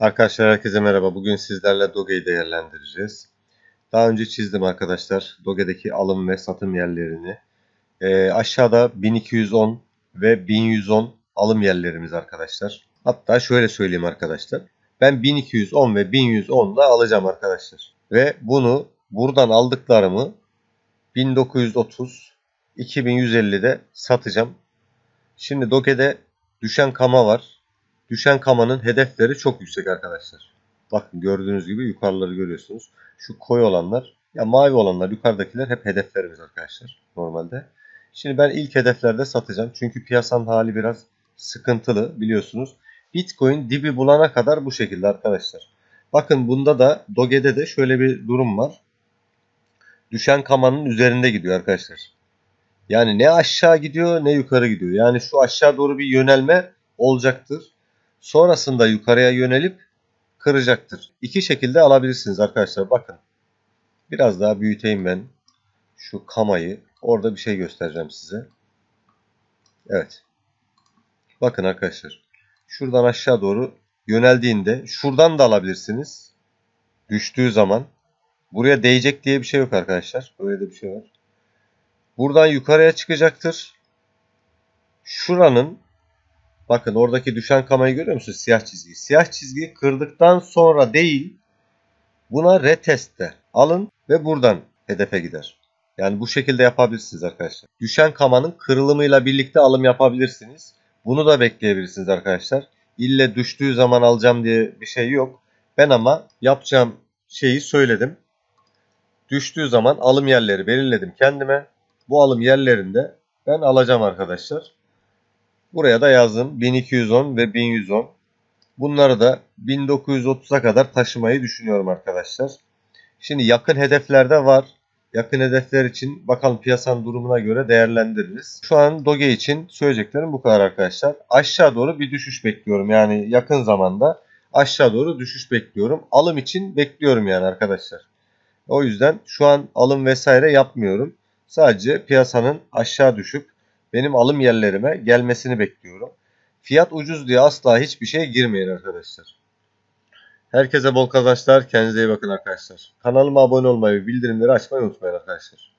Arkadaşlar herkese merhaba. Bugün sizlerle Doge'yi değerlendireceğiz. Daha önce çizdim arkadaşlar Doge'deki alım ve satım yerlerini. Ee, aşağıda 1210 ve 1110 alım yerlerimiz arkadaşlar. Hatta şöyle söyleyeyim arkadaşlar. Ben 1210 ve 1110 da alacağım arkadaşlar. Ve bunu buradan aldıklarımı 1930 2150'de satacağım. Şimdi Doge'de düşen kama var. Düşen kamanın hedefleri çok yüksek arkadaşlar. Bakın gördüğünüz gibi yukarıları görüyorsunuz. Şu koyu olanlar, ya mavi olanlar, yukarıdakiler hep hedeflerimiz arkadaşlar normalde. Şimdi ben ilk hedeflerde satacağım. Çünkü piyasanın hali biraz sıkıntılı biliyorsunuz. Bitcoin dibi bulana kadar bu şekilde arkadaşlar. Bakın bunda da Doge'de de şöyle bir durum var. Düşen kamanın üzerinde gidiyor arkadaşlar. Yani ne aşağı gidiyor ne yukarı gidiyor. Yani şu aşağı doğru bir yönelme olacaktır. Sonrasında yukarıya yönelip kıracaktır. İki şekilde alabilirsiniz arkadaşlar. Bakın. Biraz daha büyüteyim ben şu kamayı. Orada bir şey göstereceğim size. Evet. Bakın arkadaşlar. Şuradan aşağı doğru yöneldiğinde şuradan da alabilirsiniz. Düştüğü zaman. Buraya değecek diye bir şey yok arkadaşlar. Böyle de bir şey var. Buradan yukarıya çıkacaktır. Şuranın bakın oradaki düşen kamayı görüyor musunuz? Siyah çizgi. Siyah çizgiyi kırdıktan sonra değil buna reteste alın ve buradan hedefe gider. Yani bu şekilde yapabilirsiniz arkadaşlar. Düşen kamanın kırılımıyla birlikte alım yapabilirsiniz. Bunu da bekleyebilirsiniz arkadaşlar. İlle düştüğü zaman alacağım diye bir şey yok. Ben ama yapacağım şeyi söyledim. Düştüğü zaman alım yerleri belirledim kendime. Bu alım yerlerinde ben alacağım arkadaşlar. Buraya da yazdım 1210 ve 1110. Bunları da 1930'a kadar taşımayı düşünüyorum arkadaşlar. Şimdi yakın hedeflerde var. Yakın hedefler için bakalım piyasanın durumuna göre değerlendiririz. Şu an Doge için söyleyeceklerim bu kadar arkadaşlar. Aşağı doğru bir düşüş bekliyorum. Yani yakın zamanda aşağı doğru düşüş bekliyorum. Alım için bekliyorum yani arkadaşlar. O yüzden şu an alım vesaire yapmıyorum. Sadece piyasanın aşağı düşüp benim alım yerlerime gelmesini bekliyorum. Fiyat ucuz diye asla hiçbir şeye girmeyin arkadaşlar. Herkese bol kazançlar. Kendinize iyi bakın arkadaşlar. Kanalıma abone olmayı ve bildirimleri açmayı unutmayın arkadaşlar.